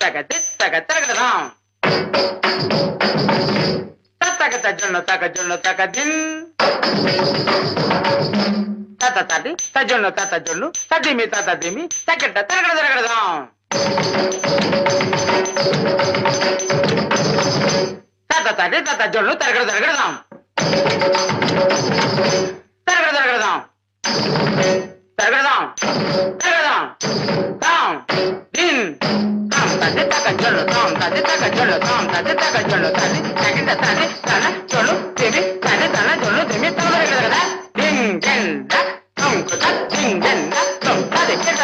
తగ తిత్తగ తగదాం. తగ తజున్న తగ జున్న తగ దిన్ తత తది తజున్న తత జున్ను తదిమి తత దిమి తగట తరగడ తరగడదాం తత తది తత జున్ను తరగడ తరగడదాం తరగడ తరగడదాం తరగడదాం తది తగ జున్ను తాం తది తగ జున్ను తాం తది తగ జున్ను తది తగిన తది తన జున్ను తిమి తది తన జున్ను తిమి తరగడ కదా దింగ్ దిన్ ద తుంకు ద దింగ్ దిన్ ద తుం తది కిట